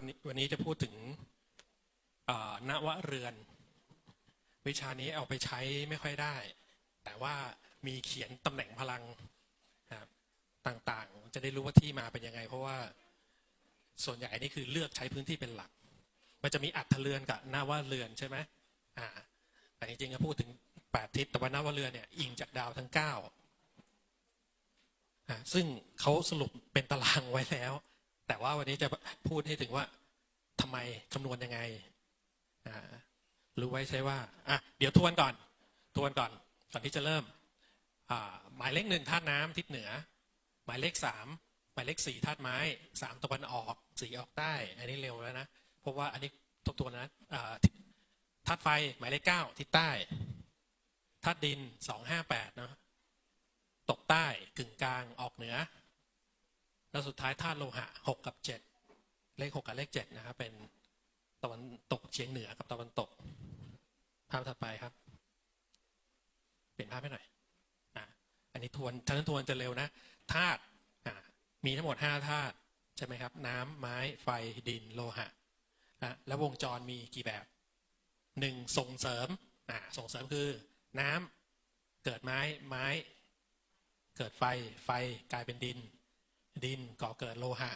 วันนี้วันนี้จะพูดถึงนวเรือน วิชานี้เอาไปใช้ไม่ค่อยได้ แต่ว่ามีเขียนตำแหน่งพลังครับต่างๆ จะได้รู้ว่าที่มาเป็นยังไง เพราะว่าส่วนใหญ่นี่คือเลือกใช้พื้นที่เป็นหลัก มันจะมีอัฐเรือนกับนวเรือนใช่ไหมอ่าแต่จริงๆก็พูดถึงแปดทิศแต่ว่านวเรือนเนี่ยอิงจากดาวทั้งเก้าซึ่งเขาสรุปเป็นตารางไว้แล้ว แต่ว่าวันนี้จะพูดให้ถึงว่าทำไมคำนวณยังไงรู้ไว้ใช่ว่าอะเดี๋ยวทวนก่อน ทวนก่อนก่อนที่จะเริ่มหมายเลขหนึ่งธาตุน้ำทิศเหนือ หมายเลขสามหมายเลขสี่ธาตุไม้สามตะวันออกสี่ออกใต้ อันนี้เร็วแล้วนะเพราะว่าอันนี้ทบทวนนะธาตุไฟหมายเลขเก้าทิศใต้ธาตุดินสองห้าแปดเนาะตกใต้กึ่งกลางออกเหนือ แล้วสุดท้ายธาตุโลหะหกกับเจ็ดเลขหกกับเลขเจ็ดนะครับ เป็นตะวันตกเฉียงเหนือกับตะวันตก ภาพถัดไปครับ เปลี่ยนภาพให้หน่อยอะอันนี้ทวนทั้งทวนจะเร็วนะธาตุอะมีทั้งหมดห้าธาตุใช่ไหมครับ น้ำไม้ไฟดินโลหะนะแล้ววงจรมีกี่แบบหนึ่งส่งเสริมอะส่งเสริมคือ น้ำเกิดไม้ไม้ เกิดไฟไฟกลายเป็นดิน ดินก่อเกิดโลหะ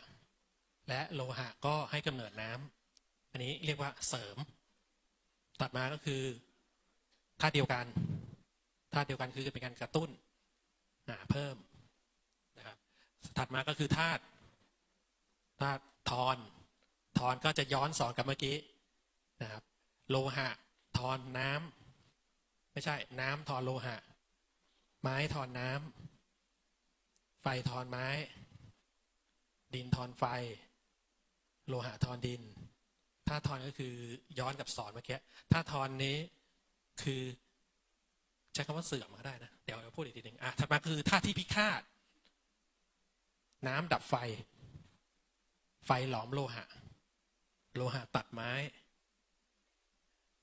และโลหะก็ให้กำเนิดน้ำอันนี้เรียกว่าเสริม ตัดมาก็คือธาตุเดียวกันธาตุเดียวกันคือเป็นการกระตุ้นอ่าเพิ่มนะครับถัดมาก็คือธาตุธาตุทอนทอนก็จะย้อนสอนกับเมื่อกี้นะครับ โลหะทอนน้ำไม่ใช่ น้ำทอนโลหะ ไม้ทอนน้ำไฟทอนไม้ ดินทอนไฟ โลหะทอนดินถ้าทอนก็คือย้อนกับสอนเมื่อกี้ถ้าทอนนี้คือใช้คำว่าเสื่อมก็ได้นะ เดี๋ยวเราพูดอีกทีหนึ่งอะถัดมาคือท่าที่พิฆาต น้ำดับไฟ ไฟหลอมโลหะ โลหะตัดไม้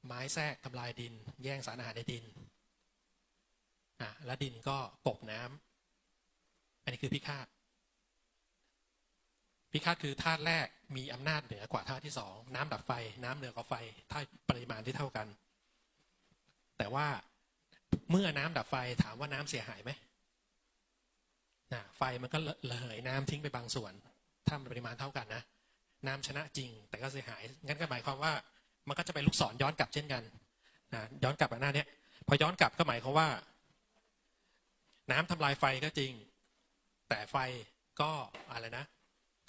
ไม้แทรกทำลายดิน แย่งสารอาหารในดินอะแล้วดินก็กบน้ำอันนี้คือพิฆาต พิฆาตคือธาตุแรกมีอำนาจเหนือกว่าธาตุที่สองน้ำดับไฟ น้ำเหนือกว่าไฟถ้าปริมาณที่เท่ากัน แต่ว่าเมื่อน้ำดับไฟถามว่าน้ำเสียหายไหมนะไฟมันก็ระเหยน้ำทิ้งไปบางส่วน ถ้ามันปริมาณเท่ากันนะน้ำชนะจริง แต่ก็เสียหายงั้นก็หมายความว่ามันก็จะไปลูกศรย้อนกลับเช่นกันนะย้อนกลับมาหน้าเนี้ยพอย้อนกลับก็หมายความว่า น้ำทำลายไฟก็จริง แต่ไฟก็อะไรนะ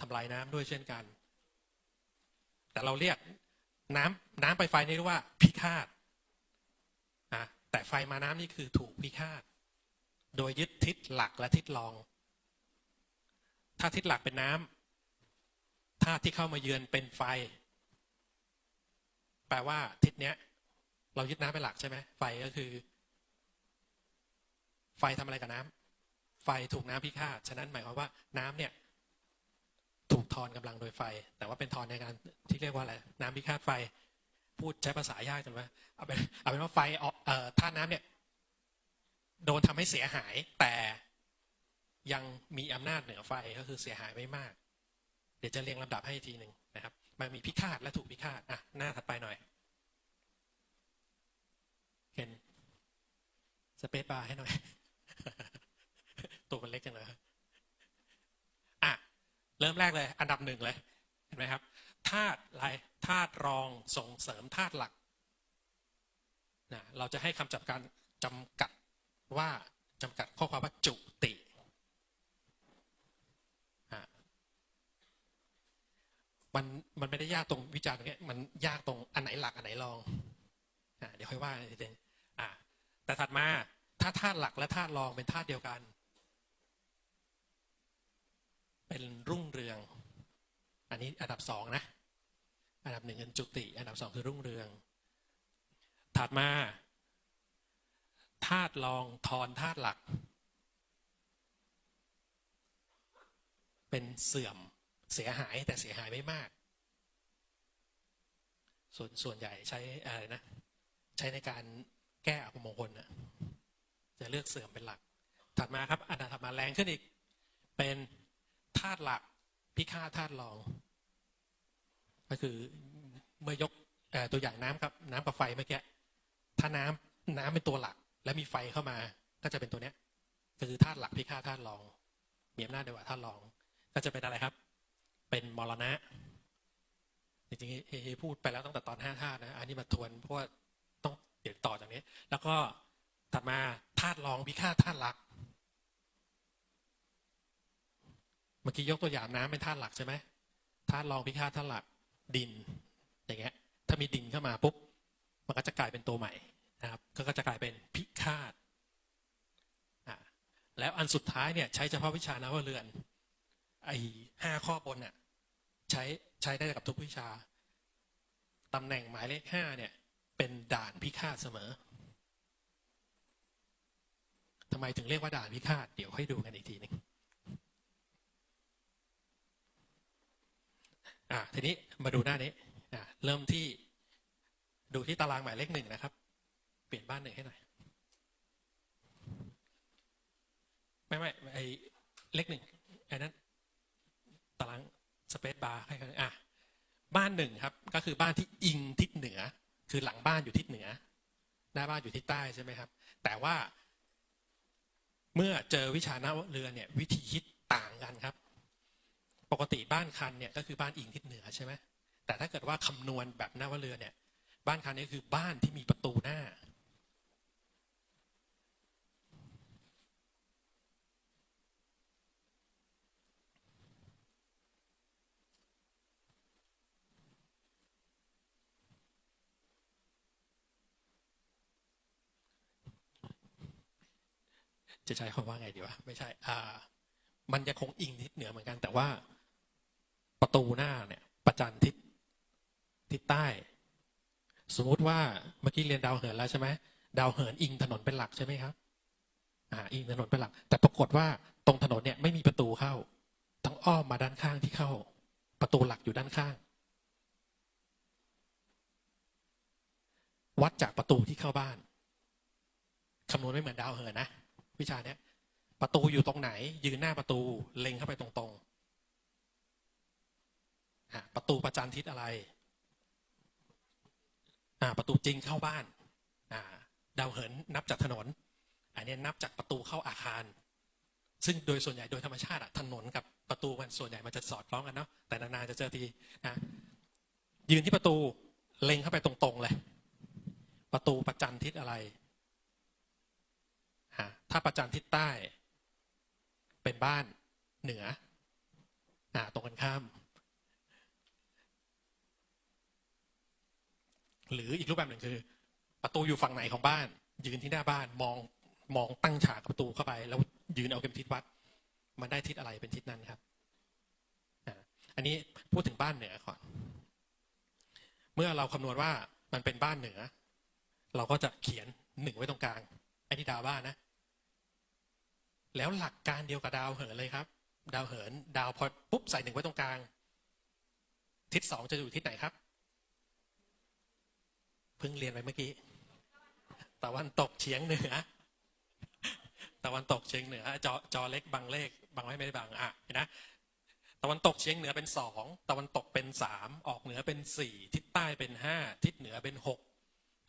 ทำลายน้ำด้วยเช่นกัน แต่เราเรียกน้ำน้ำไปไฟนี่เรียกว่าพิฆาตนะแต่ไฟมาน้ำนี่คือถูกพิฆาต โดยยึดทิศหลักและทิศรอง ถ้าทิศหลักเป็นน้ำถ้าที่เข้ามาเยือนเป็นไฟ แปลว่าทิศเนี้ย เรายึดน้ำเป็นหลักใช่ไหมไฟก็คือ ไฟทำอะไรกับน้ำไฟถูกน้ำพิฆาต ฉะนั้นหมายความว่าน้ำเนี่ย ถูกทอนกำลังโดยไฟ แต่ว่าเป็นทอนในการที่เรียกว่าอะไรน้ำพิฆาตไฟ พูดใช้ภาษายากจังวะเอาเป็นเอาเป็นว่าไฟเอ่อท่าน้ำเนี่ยโดนทำให้เสียหาย แต่ยังมีอำนาจเหนือไฟก็คือเสียหายไม่มาก เดี๋ยวจะเรียงลำดับให้ทีหนึ่งนะครับ มันมีพิฆาตและถูกพิฆาตอะหน้าถัดไปหน่อยเห็นสเปซบาร์ให้หน่อย ตัวมันเล็กจังเลย เริ่มแรกเลย อันดับหนึ่งเลยเห็นไหมครับธาตุอะไรธาตุรองส่งเสริมธาตุหลักนะเราจะให้คำจำกัดจำกัดว่าจำกัดข้อความว่าจุติมันมันไม่ได้ยากตรงวิจารณ์ตรงนี้มันยากตรงอันไหนหลักอันไหนรองอเดี๋ยวค่อยว่าทีเดียวอ่าแต่ถัดมาถ้าธาตุหลักและธาตุรองเป็นธาตุเดียวกัน เป็นรุ่งเรือง อันนี้อันดับสองนะ อันดับหนึ่งเป็นจุติ อันดับสองคือรุ่งเรือง ถัดมาธาตุรองทอนธาตุหลัก เป็นเสื่อมเสียหายแต่เสียหายไม่มาก ส่วนส่วนใหญ่ใช้อะไรนะ ใช้ในการแก้อภมงคลนะจะเลือกเสื่อมเป็นหลัก ถัดมาครับ อันดับถัดมาแรงขึ้นอีก เป็น ธาตุหลักพิฆาตธาตุรอง ก็คือเมื่อยกอตัวอย่างน้ำกับ น้ำกับไฟเมื่อกี้ถ้าน้ำน้ำเป็นตัวหลัก แล้วมีไฟเข้ามา ก็จะเป็นตัวเนี้ยก็คือธาตุหลักพิฆาตธาตุรองมีอำนาจเดียวกับธาตุรอง ก็จะเป็นอะไรครับ เป็นมรณะจริงๆเอเอพูดไปแล้วตั้งแต่ตอนห้าธาตุนะอันนี้มาทวนเพราะว่าต้องเดี๋ยวต่อจากนี้ แล้วก็ถัดมาธาตุรองพิฆาตธาตุหลัก เมื่อกี้ยกตัวอย่างน้ำเป็นธาตุหลักใช่ไหมธาตุรองพิฆาตธาตุหลักดิน อย่างเงี้ย ถ้ามีดินเข้ามาปุ๊บมันก็จะกลายเป็นตัวใหม่นะครับ ก็จะกลายเป็นพิฆาตอ่าแล้วอันสุดท้ายเนี่ย ใช้เฉพาะวิชานวเรือน ไอ้ห้าข้อบนเนี่ยใช้ใช้ได้กับทุกวิชาตำแหน่งหมายเลขห้าเนี่ย เป็นด่านพิฆาตเสมอทำไมถึงเรียกว่าด่านพิฆาตเดี๋ยวให้ดูกันอีกทีหนึ่ง อ่าทีนี้มาดูหน้านี้อ่าเริ่มที่ดูที่ตารางหมายเลขหนึ่งนะครับ เปลี่ยนบ้านหนึ่งให้หน่อยไม่ไม่ไอเลขหนึ่งไอ้นั้นตารางสเปซบาร์ให้กันอะบ้านหนึ่งครับ ก็คือบ้านที่อิงทิศเหนือ คือหลังบ้านอยู่ทิศเหนือหน้าบ้านอยู่ทิศใต้ใช่ไหมครับ แต่ว่า เมื่อเจอวิชาหน้าเรือเนี่ย วิธีคิดต่างกันครับ กติบ้านคันเนี่ยก็คือบ้านอิงทิศเหนือใช่ไหมแต่ถ้าเกิดว่าคำนวณแบบหน้าว่าเรือเนี่ย บ้านคันนี้คือบ้านที่มีประตูหน้า จะใช้คำว่าไงดีวะไม่ใช่ อ่า มันยังคงอิงทิศเหนือเหมือนกันแต่ว่า ประตูหน้าเนี่ยประจันทิศทิศใต้ สมมุติว่าเมื่อกี้เรียนดาวเหินแล้วใช่ไหมดาวเหินอิงถนนเป็นหลักใช่ไหมครับอ่าอิงถนนเป็นหลัก แต่ปรากฏว่าตรงถนนเนี่ยไม่มีประตูเข้าต้องอ้อมมาด้านข้างที่เข้า ประตูหลักอยู่ด้านข้าง วัดจากประตูที่เข้าบ้านคำนวณไม่เหมือนดาวเหินนะวิชาเนี้ยประตูอยู่ตรงไหน ยืนหน้าประตูเล็งเข้าไปตรงๆ ประตูประจันทิศอะไร ประตูจริงเข้าบ้าน ดาวเหินนับจากถนน อันนี้นับจากประตูเข้าอาคาร ซึ่งโดยส่วนใหญ่โดยธรรมชาติถนนกับประตูมันส่วนใหญ่มันจะสอดคล้องกันเนาะ แต่นานๆจะเจอทีนะยืนที่ประตูเล็งเข้าไปตรงๆเลย ประตูประจันทิศอะไร ถ้าประจันทิศใต้ เป็นบ้านเหนืออตรงกันข้าม หรืออีกรูปแบบหนึ่งคือ ประตูอยู่ฝั่งไหนของบ้าน ยืนที่หน้าบ้านมองมองตั้งฉากประตูเข้าไป แล้วยืนเอาเข็มทิศวัด มันได้ทิศอะไรเป็นทิศนั้นครับอันนี้พูดถึงบ้านเหนือก่อน เมื่อเราคำนวณว่ามันเป็นบ้านเหนือ เราก็จะเขียนหนึ่งไว้ตรงกลางอันนี้ดาวบ้านนะ แล้วหลักการเดียวกับดาวเหินเลยครับ ดาวเหิน ดาวพอปุ๊บใส่หนึ่งไว้ตรงกลาง ทิศสองจะอยู่ทิศไหนครับ พิ่งเรียนไปเมื่อกี้ตะวันตกเฉียงเหนือตะวันตกเฉียงเหนือจอจอเล็กบางเลขบางไว้ไม่ได้บางอะเห็นนะตะวันตกเฉียงเหนือเป็นสองตะวันตกเป็นสามออกเหนือเป็นสี่ทิศใต้เป็นห้าทิศเหนือเป็นหก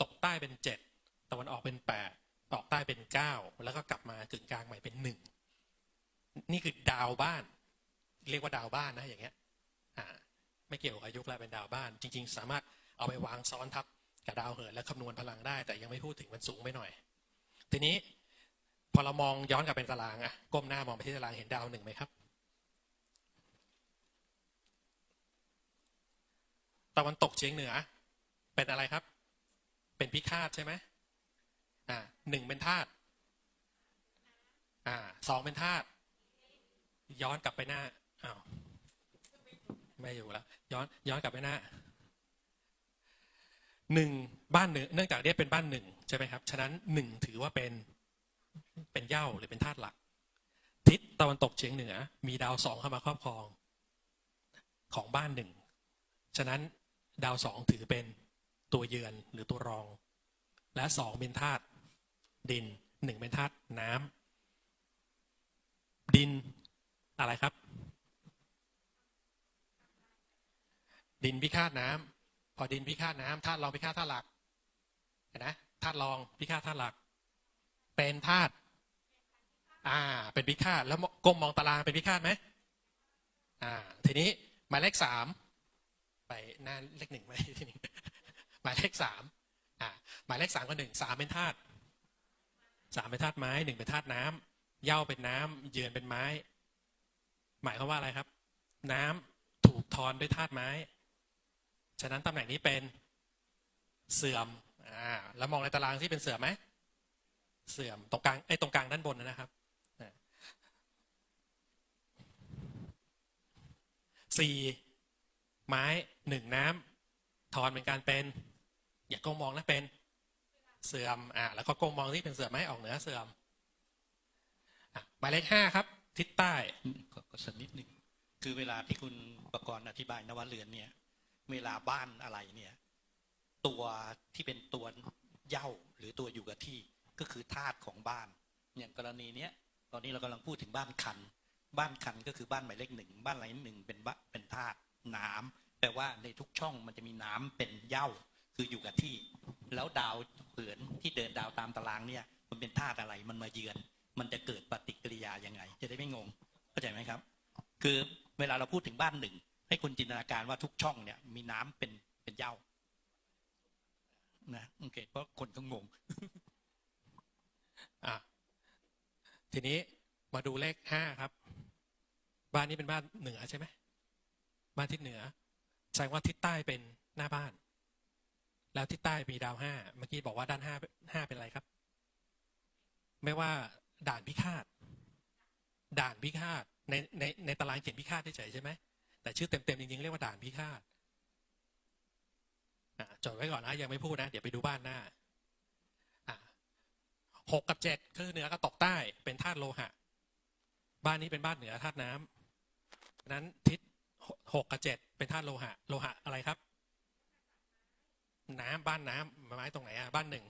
ตกใต้เป็นเจ็ดตะวันออกเป็นแปดออกใต้เป็นเก้าแล้วก็กลับมากึ่งกลางใหม่เป็นหนึ่งนี่คือดาวบ้าน เรียกว่าดาวบ้านนะอย่างเงี้ยอ่าไม่เกี่ยวกับยุคแล้วเป็นดาวบ้าน จริง ๆ สามารถเอาไปวางซ้อนทับ กับดาวเหินและคำนวณพลังได้ แต่ยังไม่พูดถึงมันสูงไปหน่อย ทีนี้พอเรามองย้อนกลับเป็นตารางอะก้มหน้ามองไปที่ตารางเห็นดาวหนึ่งไหมครับตะวันตกเฉียงเหนือ เป็นอะไรครับ เป็นพิฆาตใช่ไหมอ่าหนึ่งเป็นธาตุอ่าสองเป็นธาตุย้อนกลับไปหน้าอ้าวไม่อยู่แล้วย้อนย้อนกลับไปหน้า หนึ่งบ้านเนื่องจากเรียกเป็นบ้านหนึ่งใช่ไหมครับ ฉะนั้นหนึ่งถือว่าเป็นเป็นเหย้าหรือเป็นธาตุหลัก ทิศตะวันตกเฉียงเหนือ มีดาวสองเข้ามาครอบครองของบ้านหนึ่งฉะนั้นดาวสองถือเป็นตัวเยือนหรือตัวรอง และสองเป็นธาตุดินหนึ่งเป็นธาตุน้ำดินอะไรครับ ดินพิฆาตน้ำ พอดินพิฆาตน้ำธาตุรองพิฆาตธาตุหลักเห็นะธาตุรองพิฆาตธาตุหลัก เป็นธาตุอ่า เป็นพิฆาตแล้วก้มมองตารางเป็นพิฆาตไหมอ่า ทีนี้หมายเลขสามไปหน้าเลขหนึ่งไปทีนี้หมายเลขสามอ่าหมายเลขสามก็หนึ่งสามเป็นธาตุสามเป็นธาตุไม้หนึ่งเป็นธาตุน้ำเหย้าเป็นน้ำเยือนเป็นไม้ หมายความว่าอะไรครับ น้ำถูกทอนด้วยธาตุไม้ ฉะนั้นตำแหน่งนี้เป็นเสื่อมอ่าแล้วมองในตารางที่เป็นเสื่อมไหมเสื่อมตรงกลางไอ้ตรงกลางด้านบนนะครับสี่ไม้หนึ่งน้ำทอนเป็นการเป็น อย่าก้มมองนะเป็นเสื่อมอ่าแล้วก็ก้มมองที่เป็นเสื่อมไหมออกเหนือเสื่อมหมายเลขห้าครับ ทิศใต้ก็ก็สักนิดหนึ่งคือเวลาที่คุณประกรณ์อธิบายนวเรือนเนี่ย เวลาบ้านอะไรเนี่ย ตัวที่เป็นตัวเย้าหรือตัวอยู่กับที่ก็คือธาตุของบ้าน อย่างกรณีเนี้ยตอนนี้เรากำลังพูดถึงบ้านคัน บ้านคันก็คือบ้านหมายเลขหนึ่งบ้านหมายเลขหนึ่งเป็นบ้านเป็นธาตุน้ำแปลว่าในทุกช่องมันจะมีน้ำเป็นเย้าคืออยู่กับที่ แล้วดาวเหือนที่เดินดาวตามตารางเนี่ย มันเป็นธาตุอะไรมันมาเยือน มันจะเกิดปฏิกิริยายังไง จะได้ไม่งงเข้าใจไหมครับ คือเวลาเราพูดถึงบ้านหนึ่ง ให้คุณจินตนาการว่าทุกช่องเนี่ย มีน้ำเป็นเป็นเย้านะโอเคเพราะคนก็งงอะทีนี้มาดูเลขห้าครับ บ้านนี้เป็นบ้านเหนือใช่ไหมบ้านทิศเหนือแสดงว่าทิศใต้เป็นหน้าบ้าน แล้วทิศใต้มีดาวห้าเมื่อกี้บอกว่าด้านห้าห้าเป็นอะไรครับ ไม่ว่าด่านพิฆาตด่านพิฆาตในในในตารางเขียนพิฆาตเฉยใช่ไหม แต่ชื่อเต็มๆจริงๆเรียกว่าด่านพิฆาตอะจดไว้ก่อนนะยังไม่พูดนะ เดี๋ยวไปดูบ้านหน้าหกกับเจ็ดคือเหนือกับตกใต้เป็นธาตุโลหะ บ้านนี้เป็นบ้านเหนือธาตุน้ำฉะนั้นทิศหกกับเจ็ดเป็นธาตุโลหะ โลหะอะไรครับ น้ำบ้านน้ำไม้ตรงไหนอะบ้านหนึ่ง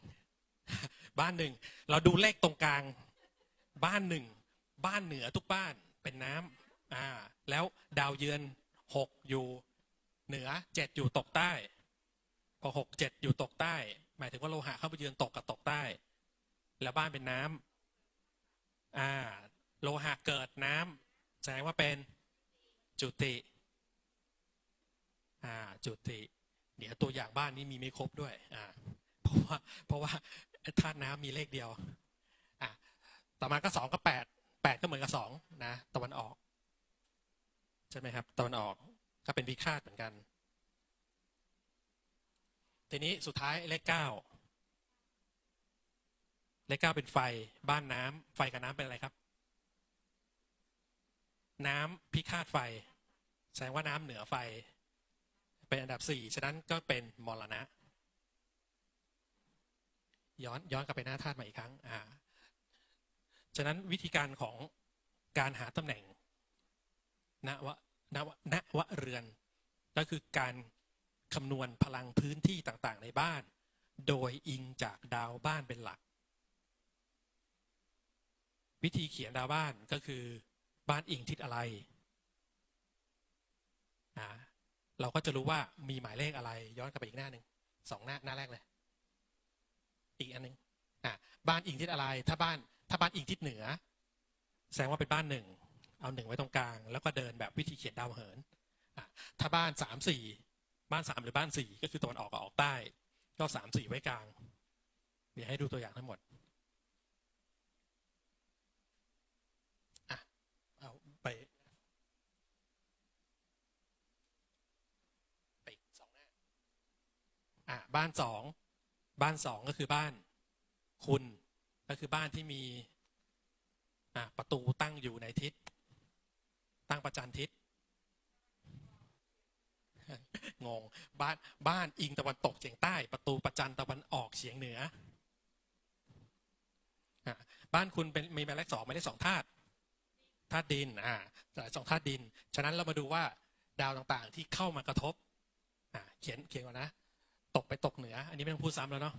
บ้านหนึ่งเราดูเลขตรงกลาง บ้านหนึ่งบ้านเหนือทุกบ้านเป็นน้ำอ่าแล้วดาวเยือน หกอยู่เหนือเจ็ดอยู่ตกใต้ พอหกเจ็ดอยู่ตกใต้ หมายถึงว่าโลหะเข้าไปเยือนตกกับตกใต้ แล้วบ้านเป็นน้ำอ่า โลหะเกิดน้ำแสดงว่าเป็นจุติ อ่า จุติ เดี๋ยวตัวอย่างบ้านนี้มีไม่ครบด้วย อ่า เพราะว่า เพราะว่าธาตุน้ำมีเลขเดียว อะต่อมาก็สองกับแปดแปดก็เหมือนกับสองนะ ตะวันออก ใช่ไหมครับตะวันออกก็เป็นพิฆาตเหมือนกัน ทีนี้สุดท้ายเลขเก้าเลขเก้าเป็นไฟบ้านน้ำไฟกับน้ำเป็นอะไรครับ น้ำพิฆาตไฟ แสดงว่าน้ำเหนือไฟ เป็นอันดับสี่ฉะนั้นก็เป็นมรณะ ย้อนย้อนกลับไปหน้าธาตุใหม่อีกครั้ง อ่า ฉะนั้นวิธีการของการหาตำแหน่ง ณวะณวะณวะเรือนก็คือการคำนวณพลังพื้นที่ต่างๆ ในบ้าน โดยอิงจากดาวบ้านเป็นหลัก วิธีเขียนดาวบ้านก็คือบ้านอิงทิศอะไรอ่าเราก็จะรู้ว่ามีหมายเลขอะไร ย้อนกลับไปอีกหน้าหนึ่งสองหน้าหน้าแรกเลย อีกอันหนึ่งอ่าบ้านอิงทิศอะไร ถ้าบ้าน ถ้าบ้านอิงทิศเหนือ แสดงว่าเป็นบ้านหนึ่ง เอาหนึ่งไว้ตรงกลาง แล้วก็เดินแบบวิธีเขียนดาวเหินถ้าบ้านสามสี่บ้านสามหรือบ้านสี่ก็คือตะวันออกกับออกใต้ ก็สามสี่ไว้กลาง เดี๋ยวให้ดูตัวอย่างทั้งหมดอะเอาไปไปสองหน้าอะบ้านสองบ้านสองก็คือบ้าน คุณก็คือบ้านที่มีอะประตูตั้งอยู่ในทิศ ตั้งประจันทิศงงบ้านบ้านอิงตะวันตกเฉียงใต้ ประตูประจันตะวันออกเฉียงเหนือ บ้านคุณเป็นมีหมายเลขสองหมายเลขสองธาตุธาตุดินอ่าสองธาตุดิน ฉะนั้นเรามาดูว่าดาวต่างๆที่เข้ามากระทบเขียนเขียนก่อนนะ ตกไปตกเหนือ อันนี้ไม่ต้องพูดซ้ำแล้วเนาะ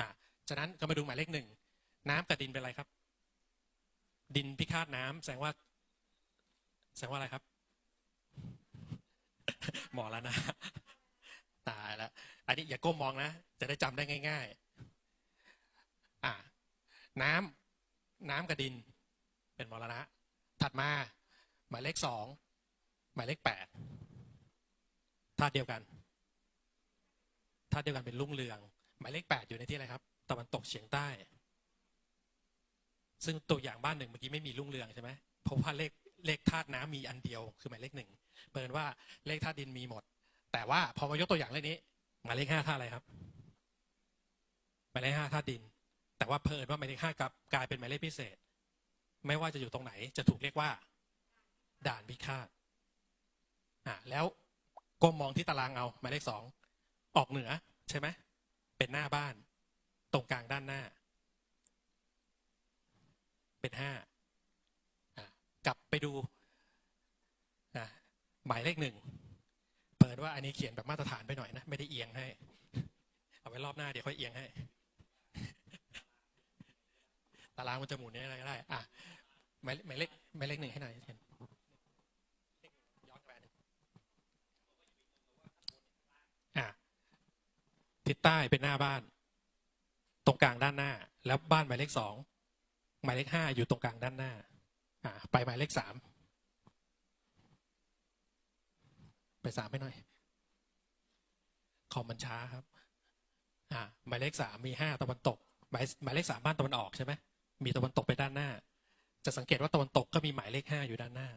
อ่าฉะนั้นก็มาดูหมายเลขหนึ่งน้ำกับดินเป็นอะไรครับ ดินพิฆาตน้ำแสดงว่า แสดงว่าอะไรครับ หมอแล้วนะอันนี้อย่าก้มมองนะ จะได้จำได้ง่าย ๆ อ่า น้ำน้ำกับดิน เป็นมรณะ ถัดมา หมายเลขสอง หมายเลขแปดธาตุเดียวกันธาตุเดียวกันเป็นรุ่งเรือง หมายเลขแปดอยู่ในที่อะไรครับ ตะวันตกเฉียงใต้ ซึ่งตัวอย่างบ้านหนึ่งเมื่อกี้ไม่มีรุ่งเรืองใช่ไหมเพราะว่าเลข เลขธาตุน้ำมีอันเดียวคือหมายเลขหนึ่งเปิดว่าเลขธาตุดินมีหมด แต่ว่าพอมายกตัวอย่างเลขนี้หมายเลขห้าธาตุอะไรครับหมายเลขห้าธาตุดิน แต่ว่าเพิ่นว่าหมายเลขห้ากลับกลายเป็นหมายเลขพิเศษ ไม่ว่าจะอยู่ตรงไหน จะถูกเรียกว่า ด่านพิฆาตอ่าแล้วก้มมองที่ตารางเอาหมายเลขสองออกเหนือใช่ไหมเป็นหน้าบ้าน ตรงกลางด้านหน้า เป็นห้า กลับไปดูนะหมายเลขหนึ่ง เปิดว่าอันนี้เขียนแบบมาตรฐานไปหน่อยนะ ไม่ได้เอียงให้ เอาไว้รอบหน้าเดี๋ยวค่อยเอียงให้ ตารางมันจะหมุนอะไรก็ได้ อะหมายหมายเลขหมายเลขหนึ่งให้หน่อยเห็นทิศใต้เป็นหน้าบ้าน ตรงกลางด้านหน้า แล้วบ้านหมายเลขสองหมายเลขห้าอยู่ตรงกลางด้านหน้า อะไปหมายเลขสามไปสามไปหน่อยคอมมันช้าครับ อ่าหมายเลขสามมีห้าตะวันตกหมายหมายเลขสามบ้านตะวันออกใช่ไหมมีตะวันตกไปด้านหน้า จะสังเกตว่าตะวันตกก็มีหมายเลขห้าอยู่ด้านหน้า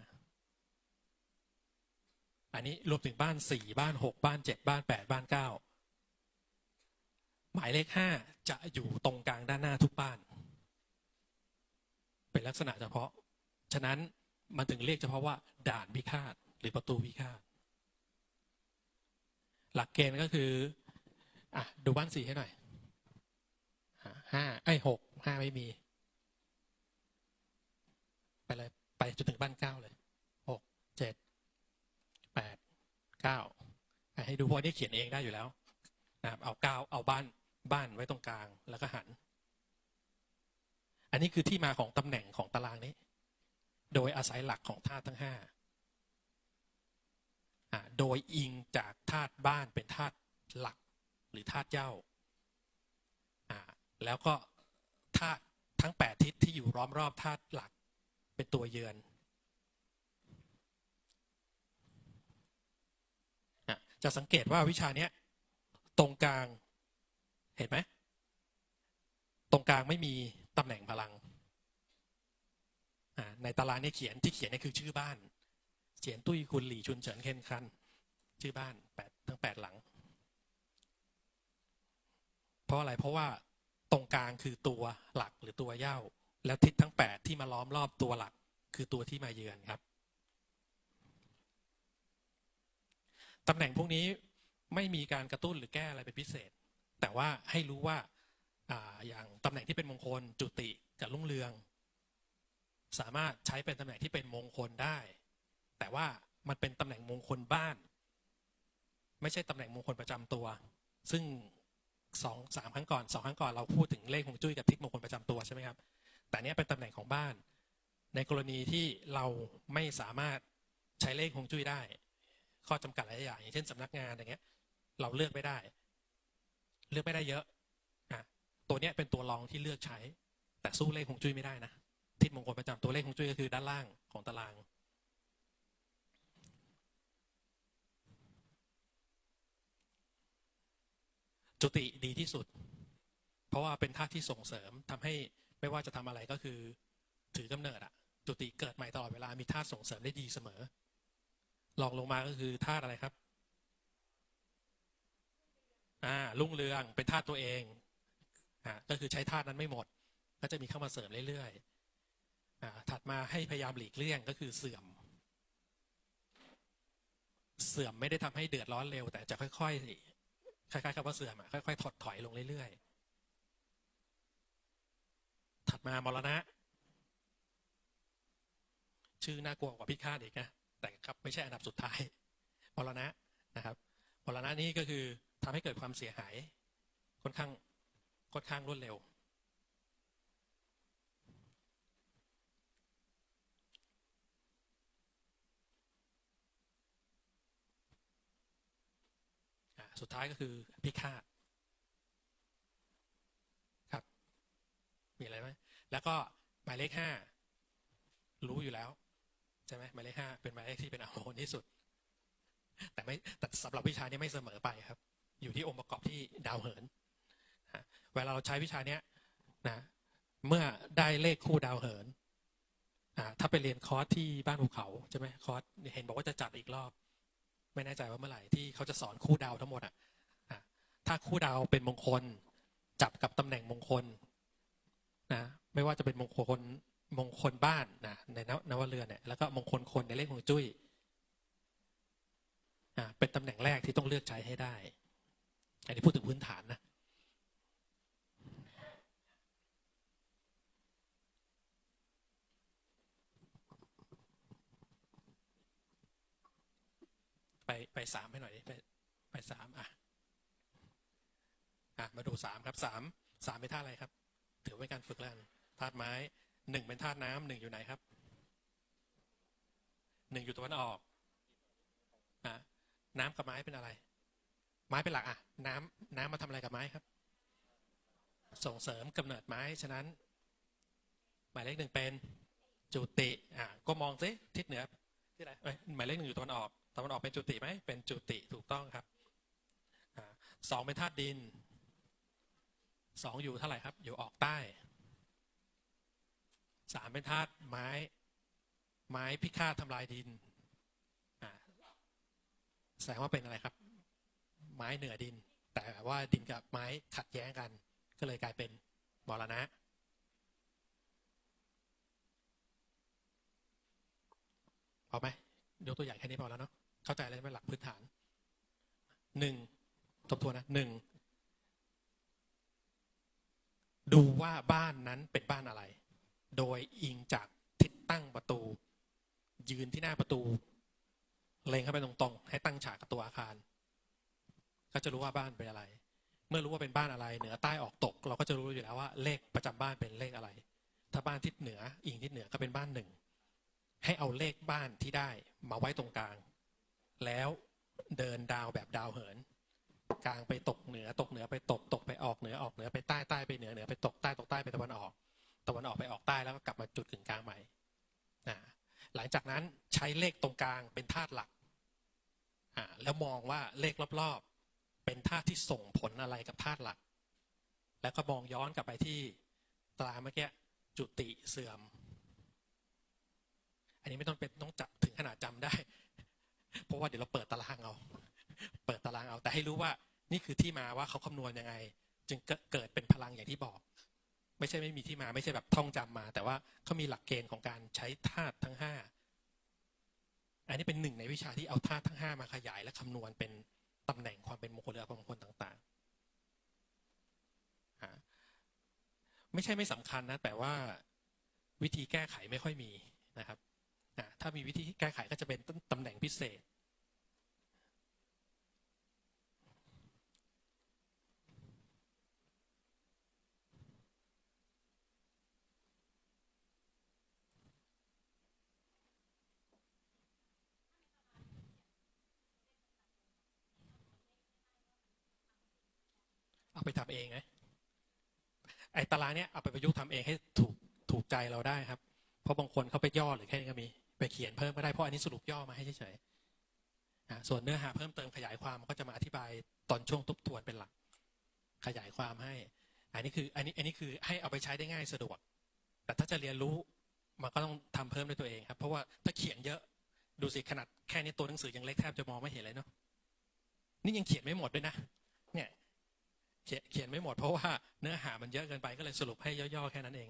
อันนี้รวมถึงบ้านสี่บ้านหกบ้านเจ็ดบ้านแปดบ้านเก้าหมายเลขห้าจะอยู่ตรงกลางด้านหน้าทุกบ้าน เป็นลักษณะเฉพาะ ฉะนั้นมันถึงเรียกเฉพาะว่า ด่านพิฆาตหรือประตูพิฆาต หลักเกณฑ์ก็คืออะดูบ้านสี่ให้หน่อยห้าไอ้หกห้าไม่มี ไปเลยไปจนถึงบ้านเก้าเลยหกเจ็ดแปดเก้าให้ดูพราะนี่เขียนเองได้อยู่แล้วนะครับเอาเก้าเอาบ้านบ้านไว้ตรงกลางแล้วก็หัน อันนี้คือที่มาของตำแหน่งของตารางนี้ โดยอาศัยหลักของธาตุทั้งห้าโดยอิงจากธาตุบ้านเป็นธาตุหลักหรือธาตุเจ้าแล้วก็ธาตุทั้งแปดทิศที่อยู่ล้อมรอบธาตุหลักเป็นตัวเยือนจะสังเกตว่าวิชานี้ตรงกลางเห็นไหม ตรงกลางไม่มีตำแหน่งพลัง ในตารางนี้เขียนที่เขียนนี่คือชื่อบ้าน เขียนตุ้ยคุณหลี่ชุนเฉินเคนคันชื่อบ้านแปดทั้งแปดหลัง เพราะอะไรเพราะว่าตรงกลางคือตัวหลักหรือตัวเย่าแล้วทิศทั้งแปดที่มาล้อมรอบตัวหลัก คือตัวที่มาเยือนครับตำแหน่งพวกนี้ไม่มีการกระตุ้นหรือแก้อะไรเป็นพิเศษ แต่ว่าให้รู้ว่าอย่างตำแหน่งที่เป็นมงคลจุติกับรุ่งเรือง สามารถใช้เป็นตำแหน่งที่เป็นมงคลได้ แต่ว่ามันเป็นตำแหน่งมงคลบ้าน ไม่ใช่ตำแหน่งมงคลประจำตัว ซึ่งสองสามครั้งก่อนสองครั้งก่อนเราพูดถึงเลขฮวงจุ้ยกับทิศมงคลประจำตัวใช่ไหมครับ แต่เนี้ยเป็นตำแหน่งของบ้าน ในกรณีที่เราไม่สามารถใช้เลขฮวงจุ้ยได้ ข้อจำกัดหลายอย่าง อย่างเช่นสำนักงานอย่างเงี้ย เราเลือกไม่ได้ เลือกไม่ได้เยอะอะตัวเนี้ยเป็นตัวรองที่เลือกใช้ แต่สู้เลขฮวงจุ้ยไม่ได้นะ ทิศมงคลประจำตัวเลขฮวงจุ้ยก็คือด้านล่างของตาราง จุติดีที่สุด เพราะว่าเป็นธาตุที่ส่งเสริมทำให้ไม่ว่าจะทำอะไรก็คือ ถือกำเนิดอะจุติเกิดใหม่ตลอดเวลามีธาตุส่งเสริมได้ดีเสมอลองลงมาก็คือธาตุอะไรครับอ่ารุ่งเรืองเป็นธาตุตัวเองอ่าก็คือใช้ธาตุนั้นไม่หมด ก็จะมีเข้ามาเสริมเรื่อยๆ ถัดมาให้พยายามหลีกเลี่ยงก็คือเสื่อม เสื่อมไม่ได้ทำให้เดือดร้อนเร็ว แต่จะค่อยๆคล้ายๆคำว่าเสื่อมค่อยๆถดถอยลงเรื่อยๆถัดมามรณะ ชื่อน่ากลัวกว่าพิฆาตอีกนะแต่ครับไม่ใช่อันดับสุดท้ายมรณะนะครับมรณะนี้ก็คือทำให้เกิดความเสียหายค่อนข้างค่อนข้างรวดเร็ว สุดท้ายก็คือพิฆาตครับ มีอะไรไหมแล้วก็หมายเลขห้ารู้อยู่แล้วใช่ไหมหมายเลขห้าเป็นหมายเลขที่เป็นอโหนที่สุด แต่ไม่แต่สำหรับวิชานี้ไม่เสมอไปครับ อยู่ที่องค์ประกอบที่ดาวเหินฮะเวลาเราใช้วิชาเนี้ยนะเมื่อได้เลขคู่ดาวเหินอ่าถ้าไปเรียนคอร์สที่บ้านภูเขาใช่ไหมคอร์สเห็นบอกว่าจะจัดอีกรอบ ไม่แน่ใจว่าเมื่อไหร่ที่เขาจะสอนคู่ดาวทั้งหมดอะถ้าคู่ดาวเป็นมงคล จับกับตำแหน่งมงคลนะไม่ว่าจะเป็นมงคลมงคลบ้านนะในนวเรือนเนี่ยแล้วก็มงคลคนในเลขของจุ้ยอะเป็นตำแหน่งแรกที่ต้องเลือกใช้ให้ได้ อันนี้พูดถึงพื้นฐานนะ ไปไปสามให้หน่อยไปไปสามอะอะมาดูสามครับสามสามเป็นธาตุอะไรครับ ถือเป็นการฝึกแล้วธาตุไม้หนึ่งเป็นธาตุน้ำหนึ่งอยู่ไหนครับหนึ่งอยู่ตะวันออกอะน้ำกับไม้เป็นอะไร ไม้เป็นหลักอะ น้ำน้ำมาทำอะไรกับไม้ครับ ส่งเสริมกำเนิดไม้ฉะนั้น หมายเลขหนึ่งเป็นจุติอะก็มองซิทิศเหนือที่ไหนหมายเลขหนึ่งอยู่ตะวันออกตะวันออกเป็นจุติไหมเป็นจุติถูกต้องครับสองเป็นธาตุดินสองอยู่เท่าไหร่ครับ อยู่ออกใต้สามเป็นธาตุไม้ ไม้พิฆาตทำลายดินแสดงว่าเป็นอะไรครับ ไม้เหนือดิน แต่ว่าดินกับไม้ขัดแย้งกัน ก็เลยกลายเป็นมรณะพอไหมยกตัวอย่างแค่นี้พอแล้วเนาะ เข้าใจอะไรไหมหลักพื้นฐานหนึ่งทบทวนนะหนึ่งดูว่าบ้านนั้นเป็นบ้านอะไร โดยอิงจากทิศตั้งประตู ยืนที่หน้าประตู เล็งเข้าไปตรงๆ ให้ตั้งฉากกับตัวอาคาร ก็จะรู้ว่าบ้านเป็นอะไร เมื่อรู้ว่าเป็นบ้านอะไร เหนือใต้ออกตก เราก็จะรู้อยู่แล้วว่า เลขประจำบ้านเป็นเลขอะไร ถ้าบ้านทิศเหนือ อิงทิศเหนือก็เป็นบ้านหนึ่งให้เอาเลขบ้านที่ได้มาไว้ตรงกลาง แล้วเดินดาวแบบดาวเหิน กลางไปตกเหนือ ตกเหนือไปตกตกไปออกเหนือออกเหนือไปใต้ใต้ไปเหนือเหนือไปตกใต้ตกใต้ไปตะวันออก ตะวันออกไปออกใต้แล้วก็กลับมาจุดกึ่งกลางใหม่นะหลังจากนั้นใช้เลขตรงกลางเป็นธาตุหลักอ่าแล้วมองว่าเลขรอบๆ เป็นธาตุที่ส่งผลอะไรกับธาตุหลัก แล้วก็มองย้อนกลับไปที่ตราเมื่อกี้จุติเสื่อม อันนี้ไม่ต้องเป็นต้องจับถึงขนาดจำได้ เพราะว่าเดี๋ยวเราเปิดตารางเอา เปิดตารางเอา แต่ให้รู้ว่านี่คือที่มาว่าเขาคำนวณยังไง จึงเกิดเป็นพลังอย่างที่บอก ไม่ใช่ไม่มีที่มาไม่ใช่แบบท่องจำมา แต่ว่าเขามีหลักเกณฑ์ของการใช้ธาตุทั้งห้าอันนี้เป็นหนึ่งในวิชาที่เอาธาตุทั้งห้ามาขยาย และคำนวณเป็นตำแหน่งความเป็นมงคลหรืออัปมงคลต่างๆไม่ใช่ไม่สำคัญนะแต่ว่าวิธีแก้ไขไม่ค่อยมีนะครับ อะถ้ามีวิธีแก้ไขก็จะเป็นตำแหน่งพิเศษ เอาไปทำเองไงไอ้ตารางเนี้ยเอาไปประยุกต์ทำเองให้ถูกถูกใจเราได้ครับ เพราะบางคนเขาไปย่อหรือแค่นี้ก็มี ไปเขียนเพิ่มก็ได้เพราะอันนี้สรุปย่อมาให้เฉยๆส่วนเนื้อหาเพิ่มเติมขยายความก็จะมาอธิบายตอนช่วงทบทวนเป็นหลัก ขยายความให้ อันนี้คืออันนี้อันนี้คือให้เอาไปใช้ได้ง่ายสะดวก แต่ถ้าจะเรียนรู้มันก็ต้องทำเพิ่มด้วยตัวเองครับ เพราะว่าถ้าเขียนเยอะดูสิขนาดแค่นี้ตัวหนังสือยังเล็กแทบจะมองไม่เห็นเลยเนาะนี่ยังเขียนไม่หมดด้วยนะ เนี่ยเขียนไม่หมดเพราะว่าเนื้อหามันเยอะเกินไปก็เลยสรุปให้ย่อๆแค่นั้นเอง